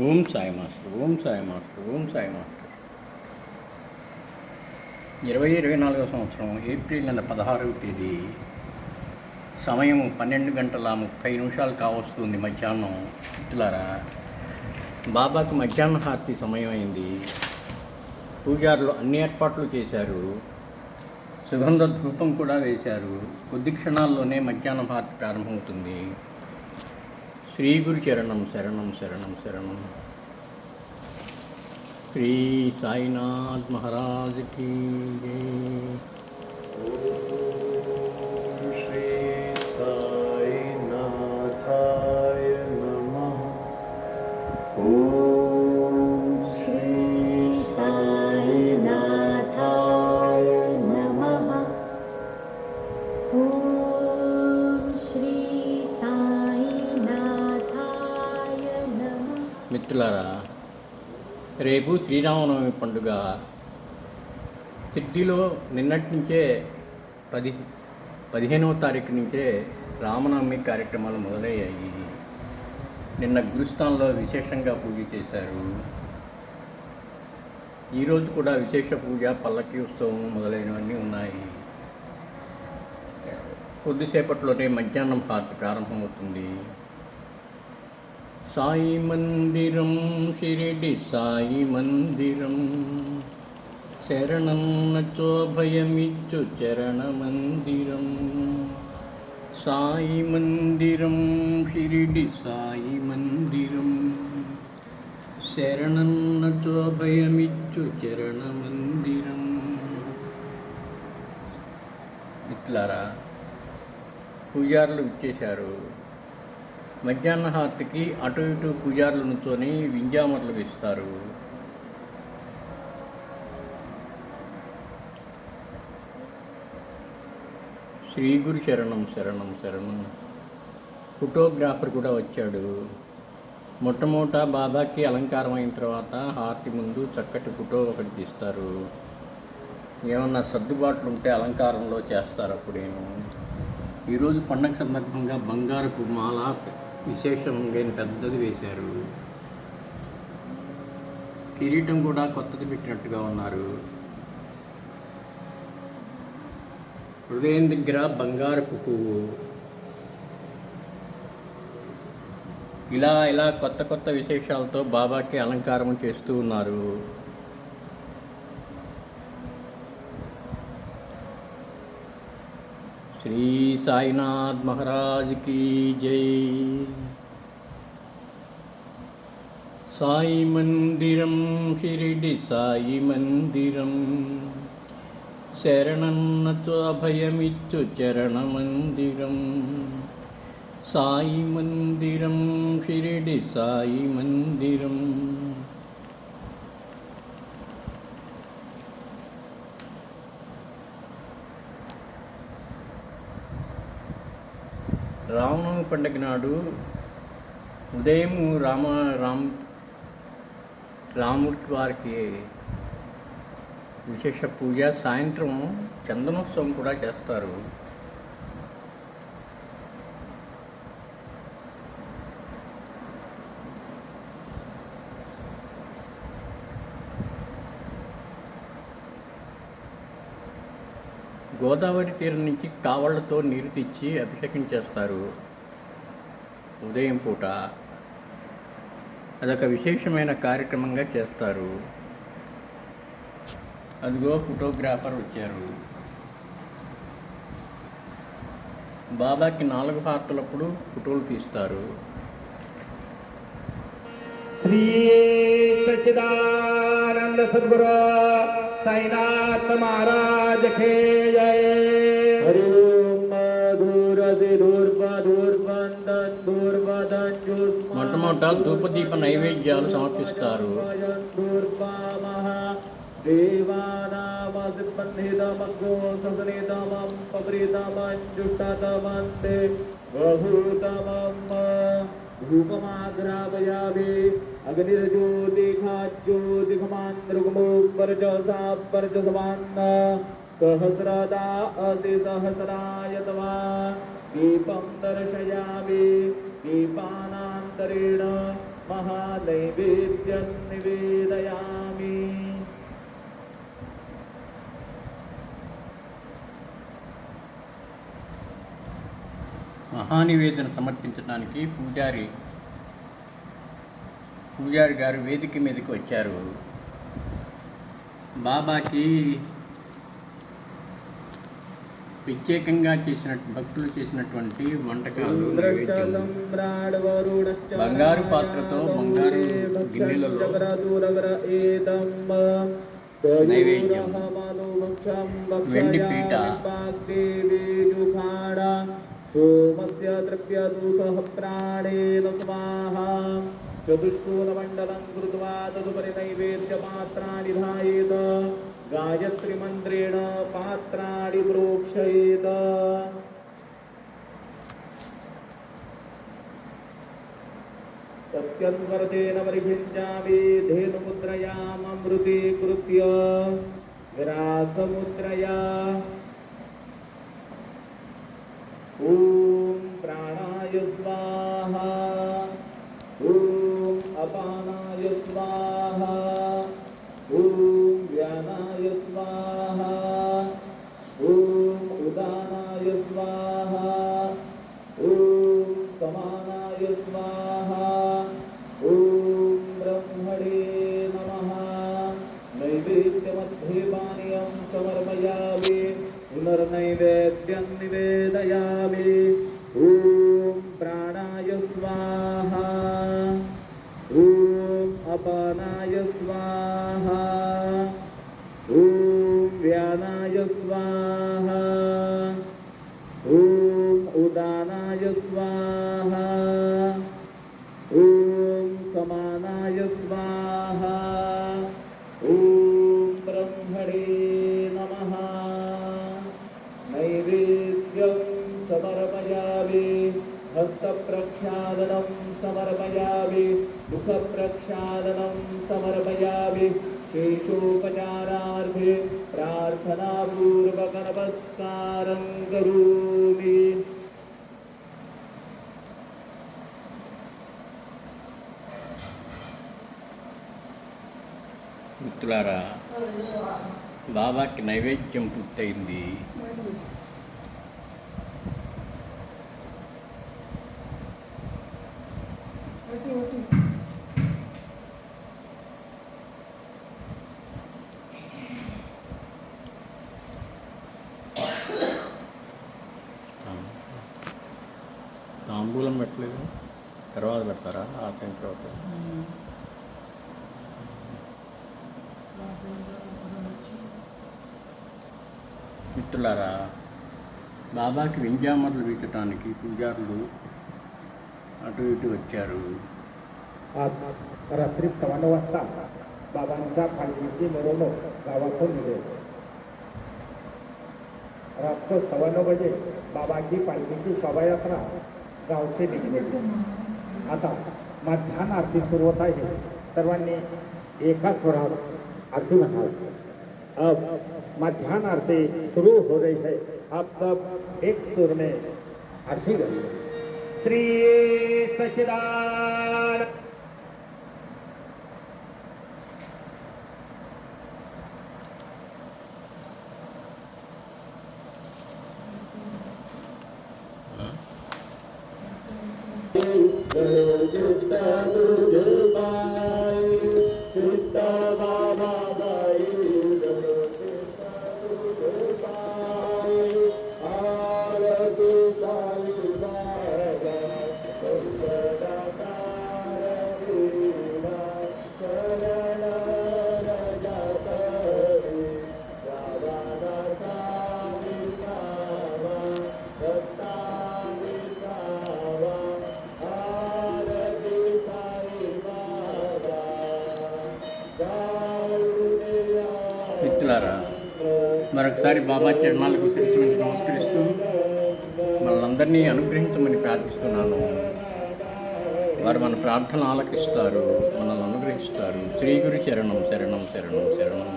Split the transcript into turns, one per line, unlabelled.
Om Sai master Om Sai master Om Sai master. ఇరవై ఇరవై నాలుగవ సంవత్సరం ఏప్రిల్ నెల పదహారవ తేదీ. సమయం పన్నెండు గంటల ముప్పై నిమిషాలు కావస్తుంది మధ్యాహ్నం. ఇట్లారా బాబాకు మధ్యాహ్న హారతి సమయం అయింది పూజారులు అన్ని ఏర్పాట్లు చేశారు. సుగంధ ధూపం కూడా వేశారు. కొద్ది క్షణాల్లోనే మధ్యాహ్నం హారతి ప్రారంభమవుతుంది. శ్రీ గురు చరణం శరణం శరణం శరణం శ్రీ సాయినాథ్ మహారాజ్ की మిత్రులారా రేపు శ్రీరామనవమి పండుగ. సిడ్డిలో నిన్నటి నుంచే పది పదిహేనవ తారీఖు నుంచే రామనవమి కార్యక్రమాలు మొదలయ్యాయి. నిన్న గురుస్థాన్లో విశేషంగా పూజ చేశారు. ఈరోజు కూడా విశేష పూజ పల్లకి ఉత్సవం మొదలైనవన్నీ ఉన్నాయి. కొద్దిసేపట్లోనే మధ్యాహ్నం హారతి ప్రారంభమవుతుంది. సాయి మందిరం షిరిడి సాయి మందిరం. శరణం నచోభయమిచ్చు చరణ మందిరం. సాయి మందిరం షిరిడి సాయి మందిరం. శరణం నచోభయమిచ్చు చరణ మందిరం. ఇట్లారా పూజారులు ఇచ్చేశారు మధ్యాహ్న హారతికి అటు ఇటు పూజారులు నుంచొని వింజామర్లు వేస్తారు. శ్రీ గురు శరణం శరణం శరణం. ఫోటోగ్రాఫర్ కూడా వచ్చాడు. మొట్టమొదట బాబాకి అలంకారం అయిన తర్వాత హారతి ముందు చక్కటి ఫోటో ఒకటి తీస్తారు. ఏమన్నా సర్దుబాట్లు ఉంటే అలంకారంలో చేస్తారు అప్పుడేను. ఈరోజు పండగ సందర్భంగా బంగారపు మాల విశేషంగా పెద్దది వేశారు. కిరీటం కూడా కొత్తది పెట్టినట్టుగా ఉన్నారు. హృదయం దగ్గర బంగారపు పువ్వు. ఇలా ఇలా కొత్త కొత్త విశేషాలతో బాబాకి అలంకారం చేస్తూ ఉన్నారు. శ్రీ సాయినాథ్ మహారాజ్ की జై సాయి మందిరం షిరిడి సాయి మందిరం శరణన్నచో అభయమిచ్చు చరణ మందిరం సాయి మందిరం షిరిడి రామనవమి పండుగ నాడు ఉదయం రామ రామ్ రాముడి వారికి విశేష పూజ సాయంత్రం చందనోత్సవం కూడా చేస్తారు. గోదావరి తీరం నుంచి కావళ్ళతో నీరు తెచ్చి అభిషేకం చేస్తారు. ఉదయం పూట అదొక విశేషమైన కార్యక్రమంగా చేస్తారు. అదిగో ఫోటోగ్రాఫర్ వచ్చారు. బాబాకి నాలుగు పార్టలప్పుడు ఫోటోలు తీస్తారు.
శ్రీ సచిదానంద సద్గురా साईनाथ महाराज के जय
हरि ओम दूरसि दूर्वदूर्वन्दन् दूर्वदञ्जुष्मा
మొట్టమొదట ధూపదీప నైవేద్యాలు సమర్పిస్తారు
दूर्वामः देवानामसिबन्धितमग्गो ससनितमं पप्रीतमञ्जुष्टतमन्ते बहुतमम् धूपमाग्रापयामि अग्निर्ज्योतिखाज्योतिखमान्द्रुगमोपरजसापरजसवान्न सहस्रदा अतिसहस्राय तवा दीपं दर्शयामि। दीपानान्तरेण महानैवेद्यं निवेदयामि
మహానివేదన సమర్పించడానికి పూజారి పూజారి గారు వేదిక మీదకి వచ్చారు బాబాకి ప్రత్యేకంగా చేసిన భక్తులు చేసినటువంటి వంటకాలు బంగారు పాత్రతో బంగారు గిన్నెలలో నైవేద్యం. వెండి పీట.
सोमस्य द्रव्यदूतः प्राणेन स्वाहा चतुष्कोलमण्डलं कृत्वा तदुपरि नैवेद्यपात्राणि धायेत गायत्रिमन्त्रेण पात्राणि प्रोक्षयेत सत्यन्वर्तेन परिभिञ्जामि धेनुमुद्रयामृतीकृत्य ग्रासमुद्रया अपानाय स्वाहा। ॐ व्यानाय स्वाहा। ॐ उदानाय स्वाहा। ॐ समानाय स्वाहा। ॐ ब्रह्मणे नमः। नैवेद्यमध्ये समर्पयामि। पुनर्नैवेद्यं निवेदयामि। ॐ प्राणाय स्वाहा। अपानाय स्वाहा। ॐ व्यानाय स्वाहा। ॐ उदानाय स्वाहा। ॐ समानाय स्वाहा। ॐ ब्रह्मणे नमः। नैवेद्यं समर्पयामि। हस्तप्रक्षालनं समर्पयामि मुखप्रक्षालनं समर्पयामि शेषोपचारार्थे प्रार्थनापूर्वकनमस्कारं करोमि
మిత్రులారా బాబాకి నైవేద్యం పూర్తయింది తాంబూలం పెట్టలేదు తర్వాత పెడతారా ఆ టైం తర్వాత మిత్రులారా బాబాకి వింజామర్లు వీచడానికి పూజారులు అటు ఇటు వచ్చారు
आज रात्री सव्वा नऊ वाजता बाबांच्या पालखीची मिरवणूक गावातून निघेल रात्र सव्वा नऊ बजे बाबाची पालखीची शोभायात्रा गावचे निघले आता मध्यान आरती सुरू होत आहे. सर्वांनी एका स्वरात आरती म्हणावी. अब मध्यान आरती शुरू हो रही है. आप सब एक सुर में आरती श्री सचिदान
మరొకసారి బాబా చరణాలకు శిరస్సు నమస్కరిస్తూ మనందరినీ అనుగ్రహించమని ప్రార్థిస్తున్నాను. వారు మన ప్రార్థన ఆలకిస్తారు మనల్ని అనుగ్రహిస్తారు. శ్రీ గురు చరణం శరణం శరణం శరణం.